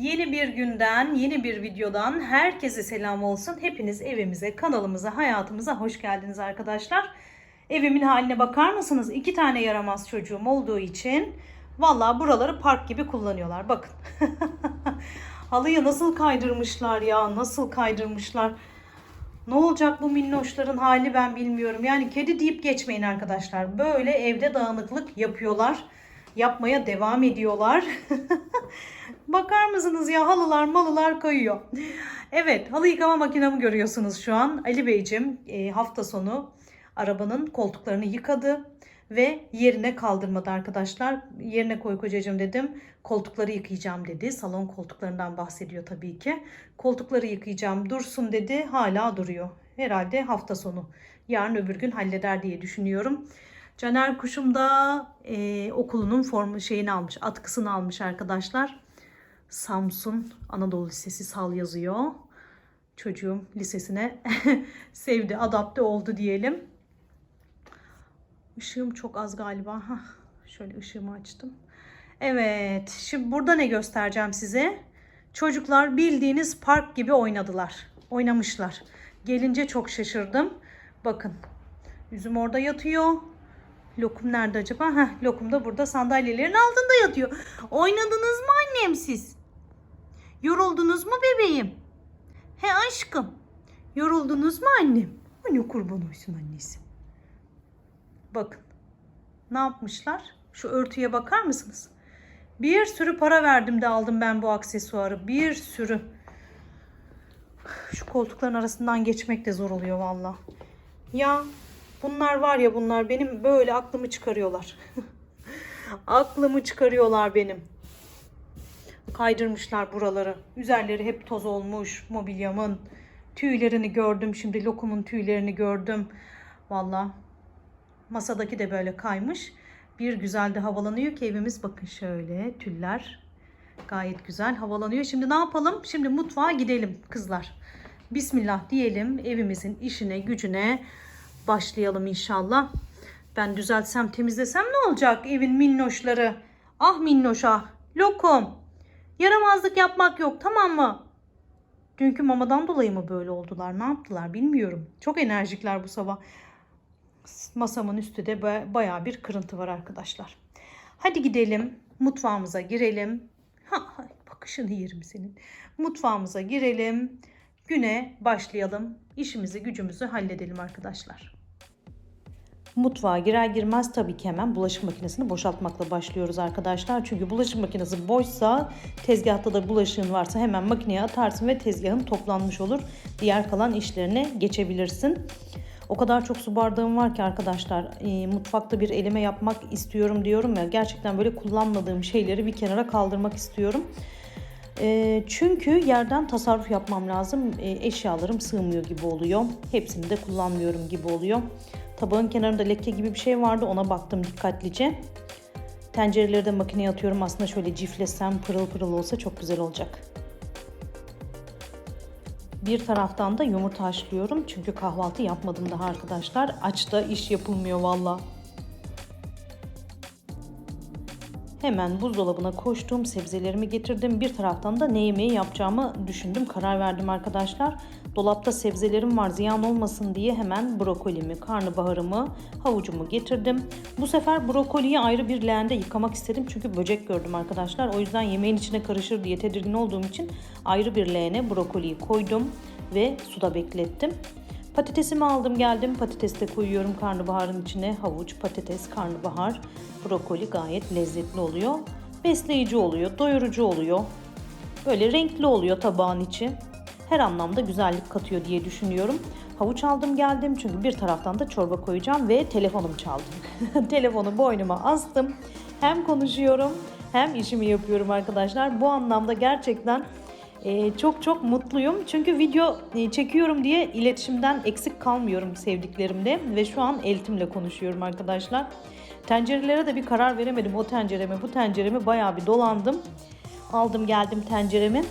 Yeni bir günden, yeni bir videodan herkese selam olsun. Hepiniz evimize, kanalımıza, hayatımıza hoş geldiniz arkadaşlar. Evimin haline bakar mısınız? İki tane yaramaz çocuğum olduğu için vallahi buraları park gibi kullanıyorlar. Bakın. Halıyı nasıl kaydırmışlar ya, nasıl kaydırmışlar. Ne olacak bu minnoşların hali ben bilmiyorum. Yani kedi deyip geçmeyin arkadaşlar. Böyle evde dağınıklık yapıyorlar. Yapmaya devam ediyorlar. Bakar mısınız ya halılar malılar kayıyor. Evet halı yıkama makinamı görüyorsunuz şu an. Ali Beyciğim e, hafta sonu arabanın koltuklarını yıkadı ve yerine kaldırmadı arkadaşlar. Yerine koy kocacığım dedim. Koltukları yıkayacağım dedi. Salon koltuklarından bahsediyor tabii ki. Koltukları yıkayacağım dursun dedi. Hala duruyor. Herhalde hafta sonu. Yarın öbür gün halleder diye düşünüyorum. Caner Kuşum da e, okulunun formu şeyini almış, atkısını almış arkadaşlar. Samsun Anadolu Lisesi sal yazıyor. Çocuğum lisesine sevdi, adapte oldu diyelim. Işığım çok az galiba. Hah, şöyle ışığımı açtım. Evet, şimdi burada ne göstereceğim size? Çocuklar bildiğiniz park gibi oynadılar. Oynamışlar. Gelince çok şaşırdım. Bakın. Üzüm orada yatıyor. Lokum nerede acaba? Heh, lokum da burada sandalyelerin altında yatıyor. Oynadınız mı annem siz? Yoruldunuz mu bebeğim? He aşkım. Yoruldunuz mu annem? Anne kurban olsun annesi. Bakın. Ne yapmışlar? Şu örtüye bakar mısınız? Bir sürü para verdim de aldım ben bu aksesuarı. Bir sürü. Şu koltukların arasından geçmek de zor oluyor valla. Ya bunlar var ya bunlar benim böyle aklımı çıkarıyorlar. aklımı çıkarıyorlar benim. Kaydırmışlar buraları. Üzerleri hep toz olmuş mobilyamın. Tüylerini gördüm şimdi lokumun tüylerini gördüm. Valla masadaki de böyle kaymış. Bir güzel de havalanıyor ki evimiz bakın şöyle tüller gayet güzel havalanıyor. Şimdi ne yapalım? Şimdi mutfağa gidelim kızlar. Bismillah diyelim evimizin işine gücüne başlayalım inşallah. Ben düzeltsem temizlesem ne olacak evin minnoşları? Ah minnoş ah. Lokum. Yaramazlık yapmak yok tamam mı? Dünkü mamadan dolayı mı böyle oldular? Ne yaptılar bilmiyorum. Çok enerjikler bu sabah. Masamın üstü de ba- bayağı bir kırıntı var arkadaşlar. Hadi gidelim mutfağımıza girelim. Ha, bakışını yerim senin. Mutfağımıza girelim. Güne başlayalım. İşimizi gücümüzü halledelim arkadaşlar. Mutfağa girer girmez tabii ki hemen bulaşık makinesini boşaltmakla başlıyoruz arkadaşlar. Çünkü bulaşık makinesi boşsa tezgahta da bulaşığın varsa hemen makineye atarsın ve tezgahın toplanmış olur. Diğer kalan işlerine geçebilirsin. O kadar çok su bardağım var ki arkadaşlar e, mutfakta bir elime yapmak istiyorum diyorum ya gerçekten böyle kullanmadığım şeyleri bir kenara kaldırmak istiyorum. E, çünkü yerden tasarruf yapmam lazım. E, eşyalarım sığmıyor gibi oluyor. Hepsini de kullanmıyorum gibi oluyor. Tabağın kenarında leke gibi bir şey vardı ona baktım dikkatlice. Tencereleri de makineye atıyorum. Aslında şöyle ciflesem pırıl pırıl olsa çok güzel olacak. Bir taraftan da yumurta haşlıyorum. Çünkü kahvaltı yapmadım daha arkadaşlar. Açta iş yapılmıyor valla. Hemen buzdolabına koştum. Sebzelerimi getirdim. Bir taraftan da ne yemeği yapacağımı düşündüm. Karar verdim arkadaşlar. Dolapta sebzelerim var ziyan olmasın diye hemen brokolimi, karnabaharımı, havucumu getirdim. Bu sefer brokoliyi ayrı bir leğende yıkamak istedim. Çünkü böcek gördüm arkadaşlar. O yüzden yemeğin içine karışır diye tedirgin olduğum için ayrı bir leğene brokoliyi koydum ve suda beklettim. Patatesimi aldım geldim. Patates de koyuyorum karnabaharın içine. Havuç, patates, karnabahar, brokoli gayet lezzetli oluyor. Besleyici oluyor, doyurucu oluyor. Böyle renkli oluyor tabağın içi. Her anlamda güzellik katıyor diye düşünüyorum. Havuç aldım geldim çünkü bir taraftan da çorba koyacağım ve telefonum çaldı. Telefonu boynuma astım. Hem konuşuyorum hem işimi yapıyorum arkadaşlar. Bu anlamda gerçekten çok çok mutluyum. Çünkü video e, çekiyorum diye iletişimden eksik kalmıyorum sevdiklerimle ve şu an eltimle konuşuyorum arkadaşlar. Tencerelere de bir karar veremedim. O tenceremi, bu tenceremi bayağı bir dolandım. Aldım geldim tenceremi.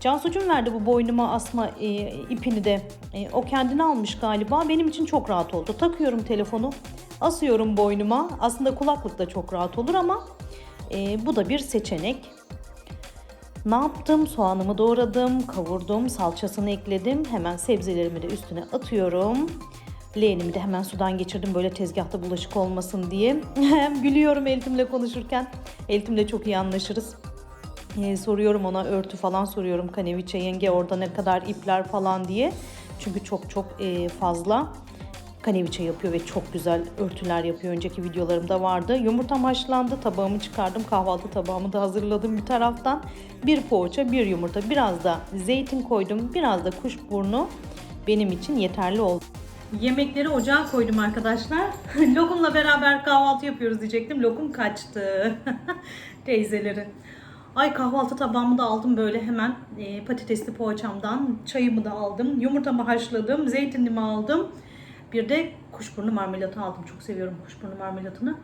Cansucuğum verdi bu boynuma asma e, ipini de. E, o kendini almış galiba. Benim için çok rahat oldu. Takıyorum telefonu, asıyorum boynuma. Aslında kulaklık da çok rahat olur ama e, bu da bir seçenek. Ne yaptım? Soğanımı doğradım, kavurdum, salçasını ekledim. Hemen sebzelerimi de üstüne atıyorum. Leğenimi de hemen sudan geçirdim böyle tezgahta bulaşık olmasın diye. Gülüyorum Eltim'le konuşurken. Eltim'le çok iyi anlaşırız. Ee, soruyorum ona örtü falan soruyorum Kaneviçe yenge orada ne kadar ipler falan diye. Çünkü çok çok e, fazla kaneviçe yapıyor ve çok güzel örtüler yapıyor. Önceki videolarımda vardı. Yumurtam haşlandı. Tabağımı çıkardım. Kahvaltı tabağımı da hazırladım bir taraftan. Bir poğaça, bir yumurta. Biraz da zeytin koydum. Biraz da kuşburnu benim için yeterli oldu. Yemekleri ocağa koydum arkadaşlar. Lokumla beraber kahvaltı yapıyoruz diyecektim. Lokum kaçtı. Teyzeleri. Ay kahvaltı tabağımı da aldım böyle hemen e, patatesli poğaçamdan. Çayımı da aldım. Yumurtamı haşladım. Zeytinimi aldım. Bir de kuşburnu marmelatı aldım. Çok seviyorum kuşburnu marmelatını.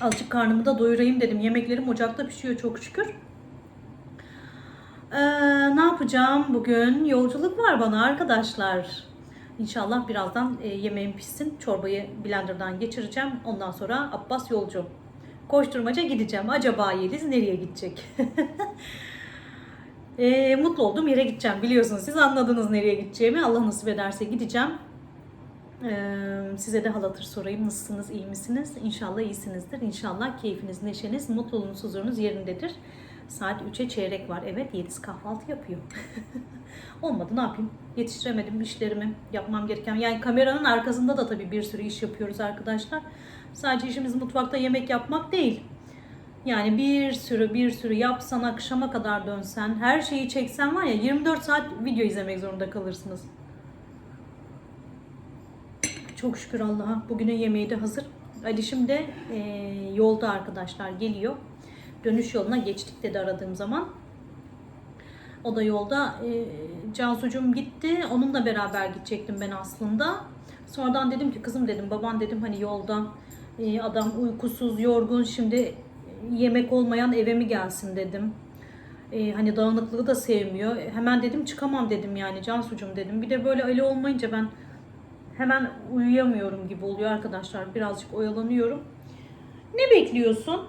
Azıcık karnımı da doyurayım dedim. Yemeklerim ocakta pişiyor çok şükür. Ee, ne yapacağım bugün? Yolculuk var bana arkadaşlar. İnşallah birazdan e, yemeğim pişsin. Çorbayı blenderdan geçireceğim. Ondan sonra Abbas yolcu. Koşturmaca gideceğim. Acaba Yeliz nereye gidecek? E, mutlu olduğum yere gideceğim. Biliyorsunuz siz anladınız nereye gideceğimi. Allah nasip ederse gideceğim. E, size de halatır sorayım. Nasılsınız? iyi misiniz? İnşallah iyisinizdir. İnşallah keyfiniz, neşeniz, mutluluğunuz, huzurunuz yerindedir. Saat 3'e çeyrek var. Evet Yeliz kahvaltı yapıyor. Olmadı ne yapayım? Yetiştiremedim işlerimi. Yapmam gereken. Yani kameranın arkasında da tabii bir sürü iş yapıyoruz arkadaşlar. Sadece işimiz mutfakta yemek yapmak değil. Yani bir sürü bir sürü yapsan akşama kadar dönsen her şeyi çeksen var ya 24 saat video izlemek zorunda kalırsınız. Çok şükür Allah'a. Bugünün yemeği de hazır. Alişim de e, yolda arkadaşlar geliyor. Dönüş yoluna geçtik dedi aradığım zaman. O da yolda e, Cansucuğum gitti. Onunla beraber gidecektim ben aslında. Sonradan dedim ki kızım dedim baban dedim hani yolda e, adam uykusuz yorgun şimdi yemek olmayan eve mi gelsin dedim. E, hani dağınıklığı da sevmiyor. Hemen dedim çıkamam dedim yani Cansucuğum dedim. Bir de böyle Ali olmayınca ben hemen uyuyamıyorum gibi oluyor arkadaşlar. Birazcık oyalanıyorum. Ne bekliyorsun?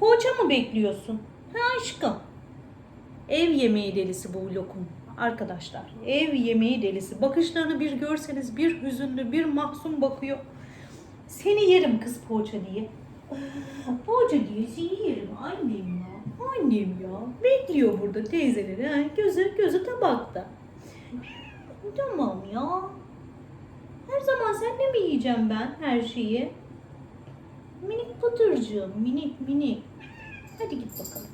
Poğaça mı bekliyorsun? Ha aşkım. Ev yemeği delisi bu lokum arkadaşlar. Ev yemeği delisi. Bakışlarını bir görseniz bir hüzünlü, bir mahzun bakıyor. Seni yerim kız poğaça diye. Diye seni yerim annem ya. Annem ya. Bekliyor burada teyzeleri. Ha, gözü, gözü tabakta. Tamam ya. Her zaman sen de mi yiyeceğim ben her şeyi? Minik pıtırcığım, minik minik. Hadi git bakalım.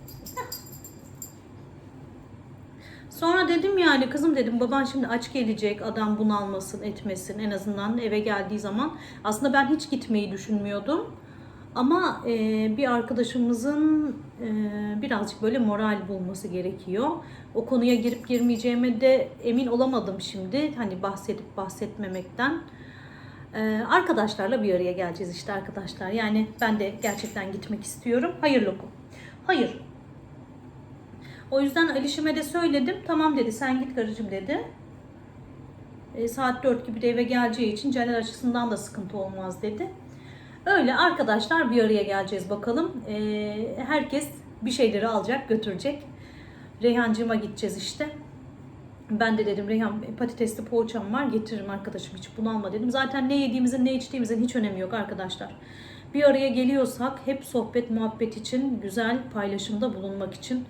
Sonra dedim yani kızım dedim baban şimdi aç gelecek adam bunalmasın etmesin en azından eve geldiği zaman. Aslında ben hiç gitmeyi düşünmüyordum. Ama e, bir arkadaşımızın e, birazcık böyle moral bulması gerekiyor. O konuya girip girmeyeceğime de emin olamadım şimdi. Hani bahsedip bahsetmemekten. E, arkadaşlarla bir araya geleceğiz işte arkadaşlar. Yani ben de gerçekten gitmek istiyorum. Hayır lokum. Hayır. O yüzden Alişim'e de söyledim. Tamam dedi sen git karıcığım dedi. E, saat 4 gibi de eve geleceği için Celal açısından da sıkıntı olmaz dedi. Öyle arkadaşlar bir araya geleceğiz bakalım. Ee, herkes bir şeyleri alacak, götürecek. Reyhancığıma gideceğiz işte. Ben de dedim Reyhan patatesli poğaçam var getiririm arkadaşım hiç bunalma dedim. Zaten ne yediğimizin ne içtiğimizin hiç önemi yok arkadaşlar. Bir araya geliyorsak hep sohbet muhabbet için güzel paylaşımda bulunmak için.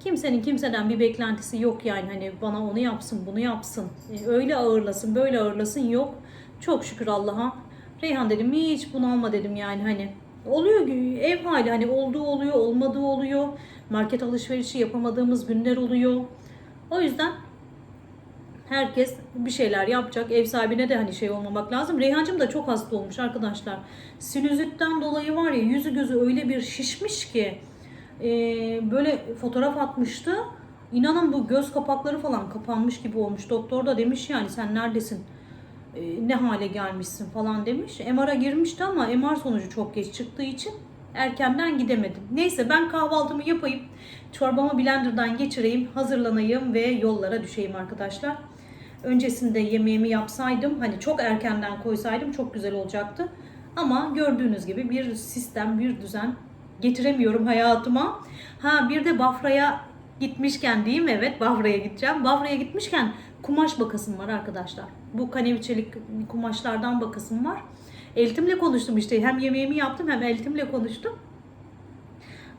Kimsenin kimseden bir beklentisi yok yani hani bana onu yapsın bunu yapsın. Ee, öyle ağırlasın böyle ağırlasın yok. Çok şükür Allah'a Reyhan dedim hiç bunalma dedim yani hani. Oluyor ev hali hani olduğu oluyor olmadığı oluyor. Market alışverişi yapamadığımız günler oluyor. O yüzden herkes bir şeyler yapacak. Ev sahibine de hani şey olmamak lazım. Reyhancığım da çok hasta olmuş arkadaşlar. Sinüzitten dolayı var ya yüzü gözü öyle bir şişmiş ki e, böyle fotoğraf atmıştı. İnanın bu göz kapakları falan kapanmış gibi olmuş. Doktor da demiş yani sen neredesin? E, ne hale gelmişsin falan demiş. MR'a girmişti ama MR sonucu çok geç çıktığı için erkenden gidemedim. Neyse ben kahvaltımı yapayım. Çorbamı blenderdan geçireyim, hazırlanayım ve yollara düşeyim arkadaşlar. Öncesinde yemeğimi yapsaydım, hani çok erkenden koysaydım çok güzel olacaktı. Ama gördüğünüz gibi bir sistem, bir düzen getiremiyorum hayatıma. Ha bir de Bafra'ya gitmişken diyeyim evet Bafra'ya gideceğim. Bafra'ya gitmişken kumaş bakasım var arkadaşlar. Bu kaneviçelik kumaşlardan bakasım var. Eltimle konuştum işte. Hem yemeğimi yaptım hem eltimle konuştum.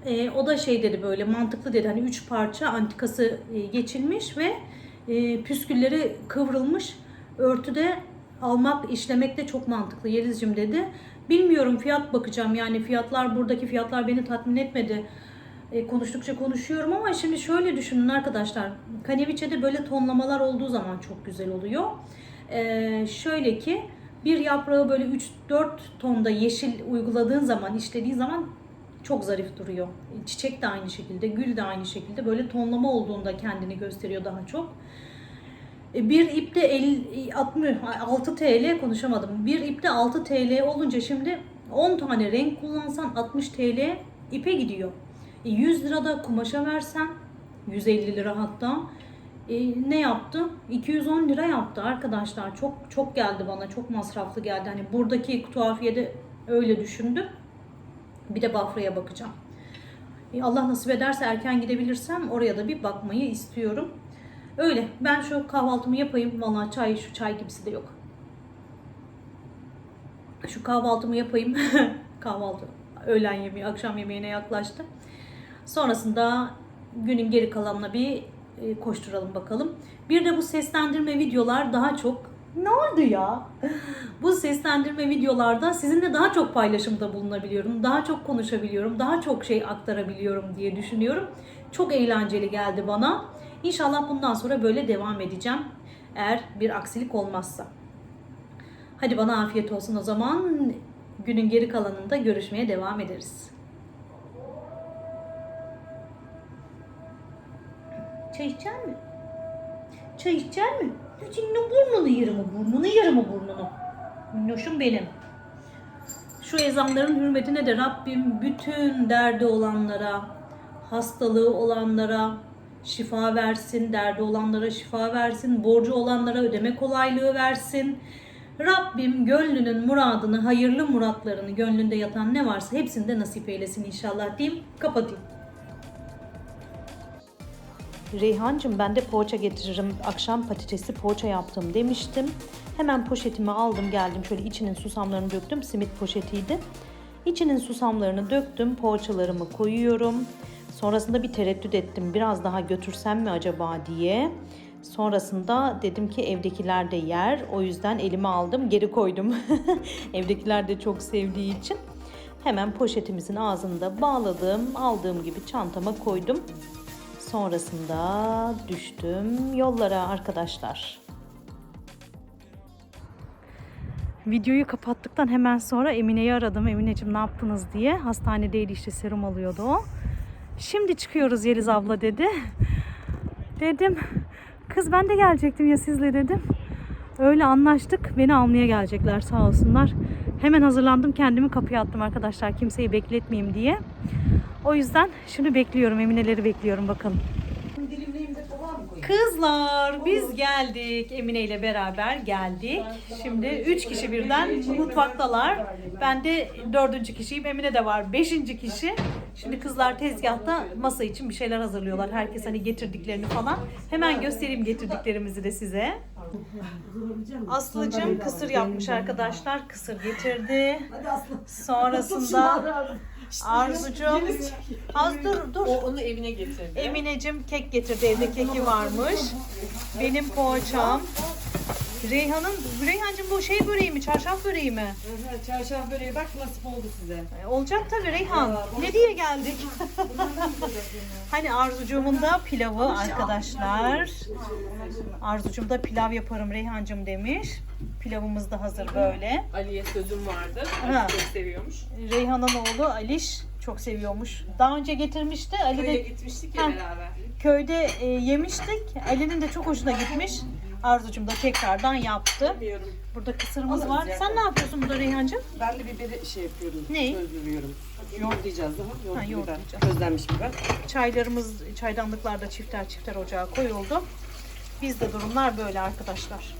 Ee, o da şey dedi böyle mantıklı dedi. Hani üç parça antikası e, geçilmiş ve e, püskülleri kıvrılmış. Örtüde almak, işlemek de çok mantıklı Yeliz'cim dedi. Bilmiyorum fiyat bakacağım. Yani fiyatlar buradaki fiyatlar beni tatmin etmedi. E, konuştukça konuşuyorum ama şimdi şöyle düşünün arkadaşlar. Kaneviçe'de böyle tonlamalar olduğu zaman çok güzel oluyor. E, şöyle ki bir yaprağı böyle 3-4 tonda yeşil uyguladığın zaman, işlediğin zaman çok zarif duruyor. Çiçek de aynı şekilde, gül de aynı şekilde. Böyle tonlama olduğunda kendini gösteriyor daha çok. E, Bir ipte 50, 60, 6 TL konuşamadım. Bir ipte 6 TL olunca şimdi 10 tane renk kullansan 60 TL ipe gidiyor. E, 100 lira da kumaşa versen 150 lira hatta e, ne yaptı? 210 lira yaptı arkadaşlar. Çok çok geldi bana. Çok masraflı geldi. Hani buradaki tuhafiyede öyle düşündüm. Bir de Bafra'ya bakacağım. E, Allah nasip ederse erken gidebilirsem oraya da bir bakmayı istiyorum. Öyle. Ben şu kahvaltımı yapayım. Vallahi çay şu çay gibisi de yok. Şu kahvaltımı yapayım. Kahvaltı. Öğlen yemeği, akşam yemeğine yaklaştı. Sonrasında günün geri kalanına bir e, koşturalım bakalım. Bir de bu seslendirme videolar daha çok ne oldu ya? Bu seslendirme videolarda sizinle daha çok paylaşımda bulunabiliyorum. Daha çok konuşabiliyorum. Daha çok şey aktarabiliyorum diye düşünüyorum. Çok eğlenceli geldi bana. İnşallah bundan sonra böyle devam edeceğim. Eğer bir aksilik olmazsa. Hadi bana afiyet olsun o zaman. Günün geri kalanında görüşmeye devam ederiz. Çay içecek mi? Çay içecek mi? Senin burnunu yerim o burnunu yerim o burnunu. Minnoşum benim. Şu ezanların hürmetine de Rabbim bütün derdi olanlara, hastalığı olanlara şifa versin, derdi olanlara şifa versin, borcu olanlara ödeme kolaylığı versin. Rabbim gönlünün muradını, hayırlı muratlarını, gönlünde yatan ne varsa hepsini de nasip eylesin inşallah diyeyim. Kapatayım. Reyhancığım ben de poğaça getiririm. Akşam patatesli poğaça yaptım demiştim. Hemen poşetimi aldım geldim. Şöyle içinin susamlarını döktüm. Simit poşetiydi. İçinin susamlarını döktüm. Poğaçalarımı koyuyorum. Sonrasında bir tereddüt ettim. Biraz daha götürsem mi acaba diye. Sonrasında dedim ki evdekiler de yer. O yüzden elime aldım geri koydum. evdekiler de çok sevdiği için. Hemen poşetimizin ağzını da bağladım. Aldığım gibi çantama koydum. Sonrasında düştüm yollara arkadaşlar. Videoyu kapattıktan hemen sonra Emine'yi aradım. Emineciğim ne yaptınız diye. Hastanedeydi işte serum alıyordu o. Şimdi çıkıyoruz Yeliz abla dedi. Dedim kız ben de gelecektim ya sizle dedim. Öyle anlaştık. Beni almaya gelecekler sağ olsunlar. Hemen hazırlandım kendimi kapıya attım arkadaşlar. Kimseyi bekletmeyeyim diye. O yüzden şimdi bekliyorum. Emineleri bekliyorum bakalım. Kızlar biz geldik. Emine ile beraber geldik. Şimdi üç kişi birden mutfaktalar. Ben de dördüncü kişiyim. Emine de var beşinci kişi. Şimdi kızlar tezgahta masa için bir şeyler hazırlıyorlar. Herkes hani getirdiklerini falan. Hemen göstereyim getirdiklerimizi de size. Aslıcığım kısır yapmış arkadaşlar. Kısır getirdi. Sonrasında Arzucuğum. Az dur dur. O onu evine getirdi. Emineciğim kek getirdi. Evde keki varmış. Benim poğaçam. Reyhan'ın, Reyhancığım bu şey böreği mi? Çarşaf böreği mi? Aha, Çarşaf böreği bak nasip oldu size. E, Olacak tabii Reyhan. Ne diye geldik? hani Arzucuğumun da pilavı arkadaşlar. Arzucuğum da pilav yaparım Reyhancığım demiş. Pilavımız da hazır böyle. Ali'ye sözüm vardı. Ha. Çok seviyormuş. Reyhan'ın oğlu Aliş çok seviyormuş. Daha önce getirmişti. Ali Köye de gitmiştik ya Ha. beraber. köyde e, yemiştik. Ali'nin de çok hoşuna gitmiş. Arzucum da tekrardan yaptı. Bilmiyorum. Burada kısırımız Alırız var. ya. Sen ne yapıyorsun burada Reyhancığım? Ben de biberi şey yapıyorum. Ne? Közlüyorum. Yoğurtlayacağız daha. Yoğurt Ha, biber. yoğurtlayacağız. Közlenmiş biber. Çaylarımız çaydanlıklarda çifter çifter ocağa koyuldu. Bizde durumlar böyle arkadaşlar.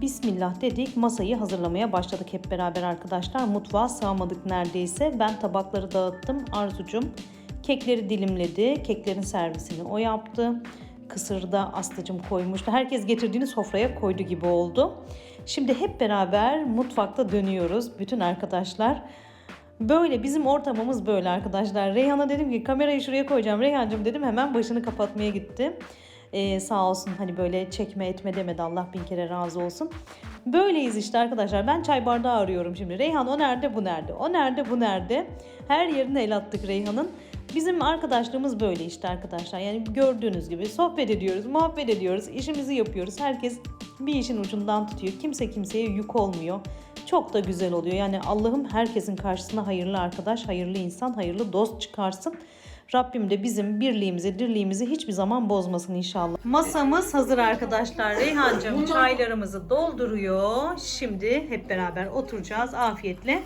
Bismillah dedik masayı hazırlamaya başladık hep beraber arkadaşlar. Mutfağa sığamadık neredeyse. Ben tabakları dağıttım. Arzucum kekleri dilimledi. Keklerin servisini o yaptı. Kısırı da Aslıcım koymuştu. Herkes getirdiğini sofraya koydu gibi oldu. Şimdi hep beraber mutfakta dönüyoruz. Bütün arkadaşlar. Böyle bizim ortamımız böyle arkadaşlar. Reyhan'a dedim ki kamerayı şuraya koyacağım. Reyhancığım dedim hemen başını kapatmaya gitti. Ee, sağ olsun hani böyle çekme etme demedi Allah bin kere razı olsun. Böyleyiz işte arkadaşlar. Ben çay bardağı arıyorum şimdi. Reyhan o nerede bu nerede? O nerede bu nerede? Her yerine el attık Reyhan'ın. Bizim arkadaşlığımız böyle işte arkadaşlar. Yani gördüğünüz gibi sohbet ediyoruz, muhabbet ediyoruz, işimizi yapıyoruz. Herkes bir işin ucundan tutuyor. Kimse kimseye yük olmuyor. Çok da güzel oluyor. Yani Allah'ım herkesin karşısına hayırlı arkadaş, hayırlı insan, hayırlı dost çıkarsın. Rabbim de bizim birliğimizi, dirliğimizi hiçbir zaman bozmasın inşallah. Masamız hazır arkadaşlar. Reyhancığım çaylarımızı dolduruyor. Şimdi hep beraber oturacağız afiyetle.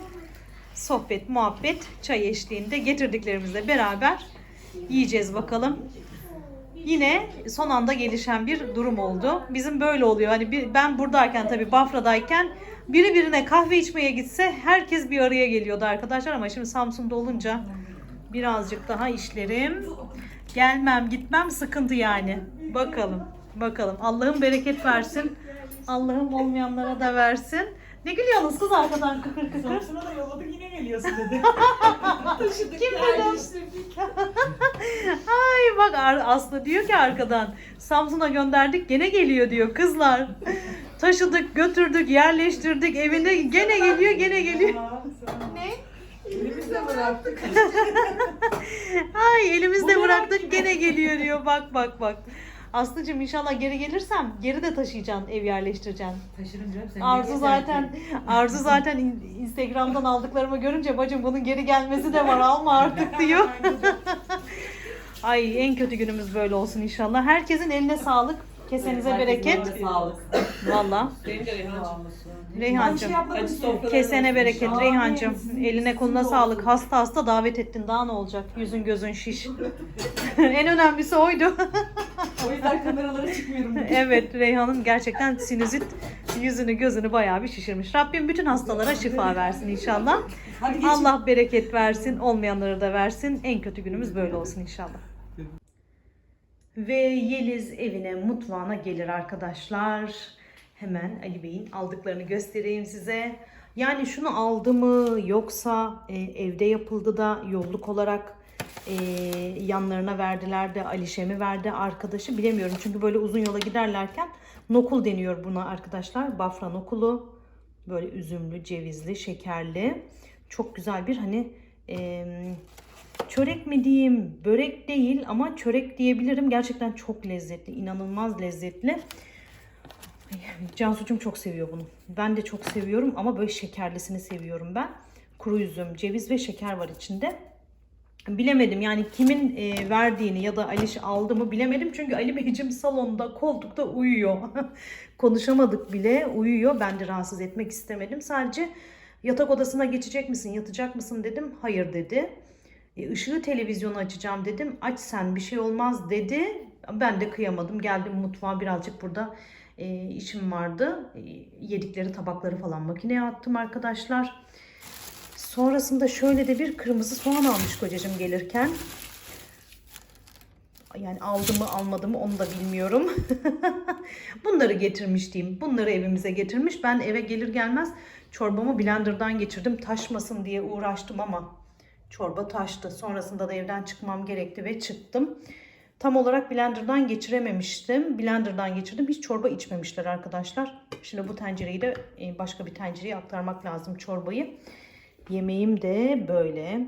Sohbet, muhabbet, çay eşliğinde getirdiklerimizle beraber yiyeceğiz bakalım. Yine son anda gelişen bir durum oldu. Bizim böyle oluyor. Hani bir, ben buradayken tabii Bafra'dayken biri birine kahve içmeye gitse herkes bir araya geliyordu arkadaşlar ama şimdi Samsun'da olunca birazcık daha işlerim gelmem gitmem sıkıntı yani. Bakalım bakalım Allah'ım bereket versin. Allah'ım olmayanlara da versin. Ne gülüyorsunuz kız arkadan kıkır kıkır? Samsun'a da yolladık yine geliyorsun dedi. Kim dedi? Ay bak Aslı diyor ki arkadan Samsun'a gönderdik gene geliyor diyor kızlar. Taşıdık götürdük yerleştirdik evinde gene geliyor gene geliyor. ne? Elimizde bıraktık. Ay elimizde bıraktık gene geliyor diyor bak bak bak. Aslıcığım inşallah geri gelirsem geri de taşıyacaksın ev yerleştireceksin. Taşırım canım sen. Arzu zaten Arzu zaten in- Instagram'dan aldıklarımı görünce bacım bunun geri gelmesi de var alma artık diyor. Ay en kötü günümüz böyle olsun inşallah. Herkesin eline sağlık. Kesenize bereket. Sağlık. Valla. De Reyhancığım. Reyhancığım. Acı sofralar Kesene bereket Amin. Reyhancığım. Eline koluna sağlık. Hasta hasta davet ettin. Daha ne olacak? Yüzün gözün şiş. en önemlisi oydu. O yüzden kameralara çıkmıyorum. evet Reyhan'ın gerçekten sinüzit yüzünü gözünü bayağı bir şişirmiş. Rabbim bütün hastalara şifa versin inşallah. Hadi geçin. Allah bereket versin. Olmayanlara da versin. En kötü günümüz böyle olsun inşallah. Ve Yeliz evine, mutfağına gelir arkadaşlar. Hemen Ali Bey'in aldıklarını göstereyim size. Yani şunu aldı mı yoksa e, evde yapıldı da yolluk olarak e, yanlarına verdiler de Alişe mi verdi arkadaşı bilemiyorum. Çünkü böyle uzun yola giderlerken nokul deniyor buna arkadaşlar. Bafra nokulu. Böyle üzümlü, cevizli, şekerli. Çok güzel bir hani e, çörek mi diyeyim, börek değil ama çörek diyebilirim. Gerçekten çok lezzetli, inanılmaz lezzetli. Ay, Cansucuğum çok seviyor bunu. Ben de çok seviyorum ama böyle şekerlisini seviyorum ben. Kuru üzüm, ceviz ve şeker var içinde. Bilemedim yani kimin e, verdiğini ya da Aliş aldı mı bilemedim. Çünkü Ali Beyciğim salonda koltukta uyuyor. Konuşamadık bile uyuyor. Ben de rahatsız etmek istemedim. Sadece yatak odasına geçecek misin yatacak mısın dedim. Hayır dedi. E, ışığı televizyonu açacağım dedim. Aç sen bir şey olmaz dedi. Ben de kıyamadım. Geldim mutfağa birazcık burada e, işim vardı. E, yedikleri tabakları falan makineye attım arkadaşlar. Sonrasında şöyle de bir kırmızı soğan almış kocacığım gelirken. Yani aldı mı almadı mı onu da bilmiyorum. Bunları getirmiş diyeyim. Bunları evimize getirmiş. Ben eve gelir gelmez çorbamı blenderdan geçirdim. Taşmasın diye uğraştım ama çorba taştı. Sonrasında da evden çıkmam gerekti ve çıktım. Tam olarak blenderdan geçirememiştim. Blenderdan geçirdim. Hiç çorba içmemişler arkadaşlar. Şimdi bu tencereyi de e, başka bir tencereye aktarmak lazım çorbayı. Yemeğim de böyle.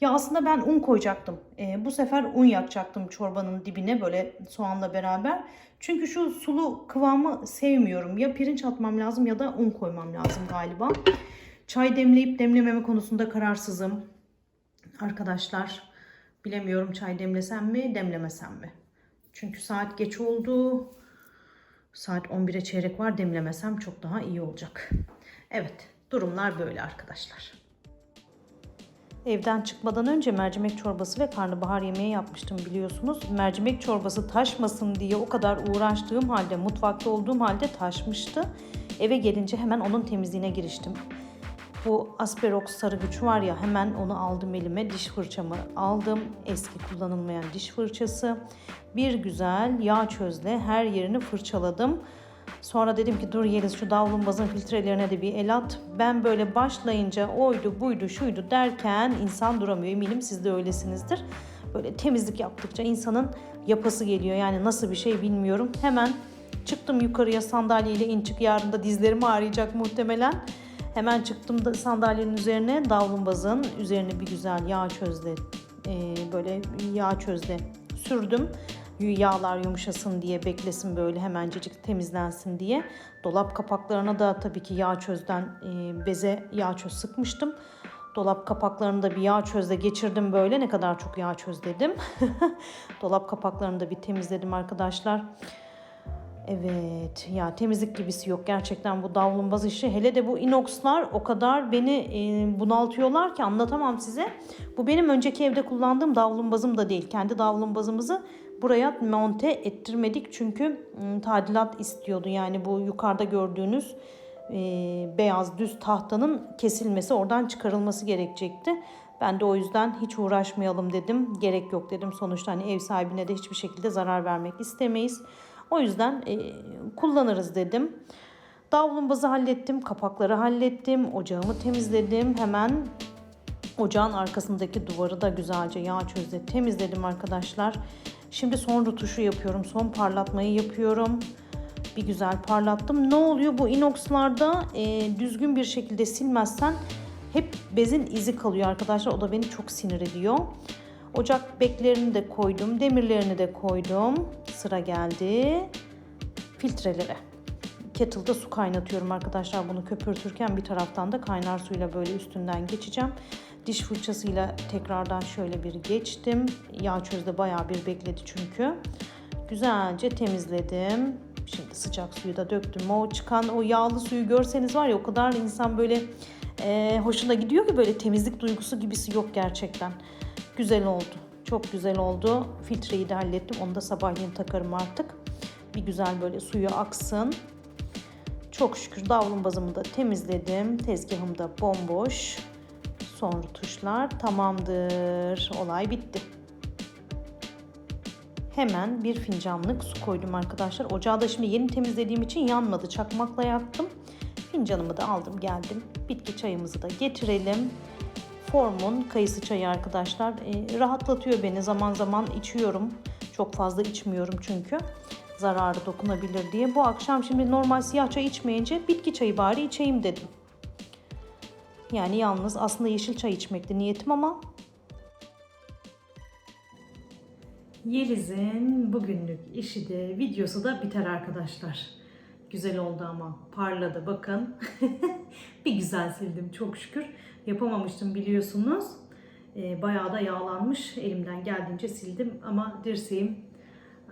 Ya aslında ben un koyacaktım. E, bu sefer un yakacaktım çorbanın dibine böyle soğanla beraber. Çünkü şu sulu kıvamı sevmiyorum. Ya pirinç atmam lazım ya da un koymam lazım galiba. Çay demleyip demlememe konusunda kararsızım. Arkadaşlar bilemiyorum çay demlesem mi demlemesem mi. Çünkü saat geç oldu. Saat 11'e çeyrek var demlemesem çok daha iyi olacak. Evet durumlar böyle arkadaşlar. Evden çıkmadan önce mercimek çorbası ve karnabahar yemeği yapmıştım biliyorsunuz. Mercimek çorbası taşmasın diye o kadar uğraştığım halde, mutfakta olduğum halde taşmıştı. Eve gelince hemen onun temizliğine giriştim. Bu Asperox sarı güç var ya hemen onu aldım elime. Diş fırçamı aldım. Eski kullanılmayan diş fırçası. Bir güzel yağ çözle her yerini fırçaladım. Sonra dedim ki dur Yeliz şu davlumbazın filtrelerine de bir el at. Ben böyle başlayınca oydu buydu şuydu derken insan duramıyor. Eminim siz de öylesinizdir. Böyle temizlik yaptıkça insanın yapası geliyor. Yani nasıl bir şey bilmiyorum. Hemen çıktım yukarıya sandalyeyle in çık. Yarın da dizlerim ağrıyacak muhtemelen. Hemen çıktım da sandalyenin üzerine davlumbazın üzerine bir güzel yağ çözle e, böyle yağ çözle sürdüm. Yağlar yumuşasın diye beklesin böyle hemencecik temizlensin diye. Dolap kapaklarına da tabii ki yağ çözden e, beze yağ çöz sıkmıştım. Dolap kapaklarını da bir yağ çözle geçirdim böyle. Ne kadar çok yağ çözledim. Dolap kapaklarını da bir temizledim arkadaşlar. Evet ya temizlik gibisi yok gerçekten bu davlumbaz işi. Hele de bu inoxlar o kadar beni e, bunaltıyorlar ki anlatamam size. Bu benim önceki evde kullandığım davlumbazım da değil. Kendi davlumbazımızı buraya monte ettirmedik çünkü m, tadilat istiyordu. Yani bu yukarıda gördüğünüz e, beyaz düz tahtanın kesilmesi oradan çıkarılması gerekecekti. Ben de o yüzden hiç uğraşmayalım dedim. Gerek yok dedim. Sonuçta hani ev sahibine de hiçbir şekilde zarar vermek istemeyiz. O yüzden e, kullanırız dedim. Davlumbazı hallettim, kapakları hallettim, ocağımı temizledim. Hemen ocağın arkasındaki duvarı da güzelce yağ çözle temizledim arkadaşlar. Şimdi son rutuşu yapıyorum, son parlatmayı yapıyorum. Bir güzel parlattım. Ne oluyor bu inoxlarda e, düzgün bir şekilde silmezsen hep bezin izi kalıyor arkadaşlar. O da beni çok sinir ediyor. Ocak beklerini de koydum, demirlerini de koydum. Sıra geldi filtrelere. Kettle'da su kaynatıyorum arkadaşlar bunu köpürtürken bir taraftan da kaynar suyla böyle üstünden geçeceğim. Diş fırçasıyla tekrardan şöyle bir geçtim. Yağ çözde bayağı bir bekledi çünkü. Güzelce temizledim. Şimdi sıcak suyu da döktüm. O çıkan o yağlı suyu görseniz var ya o kadar insan böyle e, hoşuna gidiyor ki böyle temizlik duygusu gibisi yok gerçekten. Güzel oldu. Çok güzel oldu. Filtreyi de hallettim. Onu da sabahleyin takarım artık. Bir güzel böyle suyu aksın. Çok şükür davlumbazımı da temizledim. Tezgahım da bomboş. Son tuşlar tamamdır. Olay bitti. Hemen bir fincanlık su koydum arkadaşlar. Ocağı da şimdi yeni temizlediğim için yanmadı. Çakmakla yaktım. Fincanımı da aldım geldim. Bitki çayımızı da getirelim. Form'un kayısı çayı arkadaşlar. E, rahatlatıyor beni. Zaman zaman içiyorum. Çok fazla içmiyorum çünkü. Zararı dokunabilir diye. Bu akşam şimdi normal siyah çay içmeyince bitki çayı bari içeyim dedim. Yani yalnız aslında yeşil çay içmekti niyetim ama Yeliz'in bugünlük işi de videosu da biter arkadaşlar. Güzel oldu ama parladı bakın. bir güzel sildim çok şükür. Yapamamıştım biliyorsunuz. Ee, bayağı da yağlanmış. Elimden geldiğince sildim ama dirseğim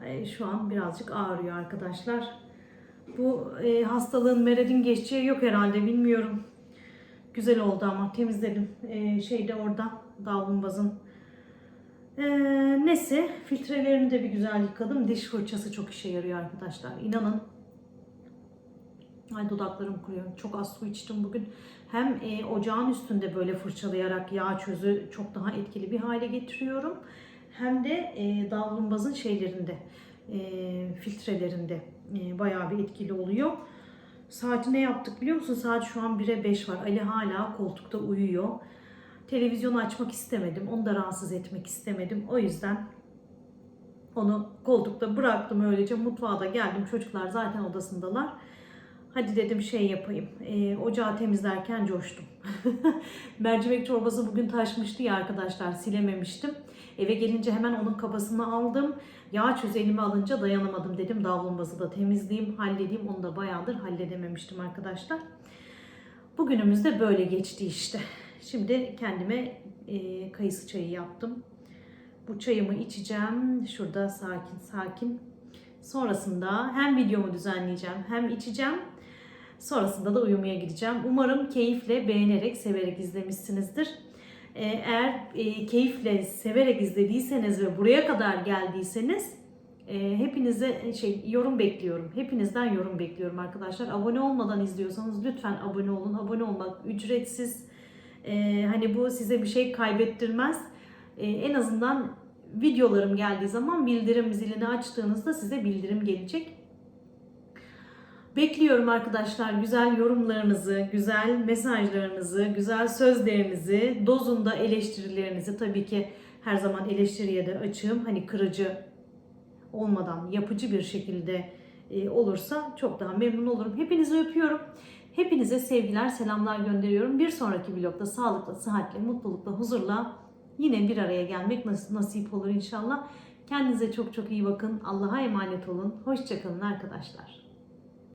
e, şu an birazcık ağrıyor arkadaşlar. Bu e, hastalığın meredin geçeceği yok herhalde bilmiyorum. Güzel oldu ama temizledim. E, şeyde orada davlumbazın nesi? Filtrelerini de bir güzel yıkadım. Diş fırçası çok işe yarıyor arkadaşlar. İnanın. Ay dudaklarım kuruyor. Çok az su içtim bugün. Hem e, ocağın üstünde böyle fırçalayarak yağ çözü çok daha etkili bir hale getiriyorum. Hem de e, davlumbazın şeylerinde, e, filtrelerinde e, bayağı bir etkili oluyor. Saati ne yaptık biliyor musun? Saat şu an 1'e 5 var. Ali hala koltukta uyuyor. Televizyonu açmak istemedim. Onu da rahatsız etmek istemedim. O yüzden onu koltukta bıraktım öylece. Mutfağa da geldim. Çocuklar zaten odasındalar. Hadi dedim şey yapayım. E, ocağı temizlerken coştum. Mercimek çorbası bugün taşmıştı ya arkadaşlar. Silememiştim. Eve gelince hemen onun kabasını aldım. Yağ çöz elime alınca dayanamadım dedim. Davlumbazı da temizleyeyim, halledeyim. Onu da bayağıdır halledememiştim arkadaşlar. Bugünümüz de böyle geçti işte. Şimdi kendime e, kayısı çayı yaptım. Bu çayımı içeceğim. Şurada sakin sakin. Sonrasında hem videomu düzenleyeceğim hem içeceğim. Sonrasında da uyumaya gideceğim. Umarım keyifle, beğenerek, severek izlemişsinizdir. Ee, Eğer e, keyifle, severek izlediyseniz ve buraya kadar geldiyseniz E, hepinize şey yorum bekliyorum. Hepinizden yorum bekliyorum arkadaşlar. Abone olmadan izliyorsanız lütfen abone olun. Abone olmak ücretsiz. E, hani bu size bir şey kaybettirmez. E, en azından videolarım geldiği zaman bildirim zilini açtığınızda size bildirim gelecek. Bekliyorum arkadaşlar güzel yorumlarınızı, güzel mesajlarınızı, güzel sözlerinizi, dozunda eleştirilerinizi tabii ki her zaman eleştiriye de açığım. Hani kırıcı olmadan yapıcı bir şekilde e, olursa çok daha memnun olurum. Hepinizi öpüyorum. Hepinize sevgiler, selamlar gönderiyorum. Bir sonraki vlogda sağlıkla, sıhhatle, mutlulukla, huzurla yine bir araya gelmek nas- nasip olur inşallah. Kendinize çok çok iyi bakın. Allah'a emanet olun. Hoşçakalın arkadaşlar.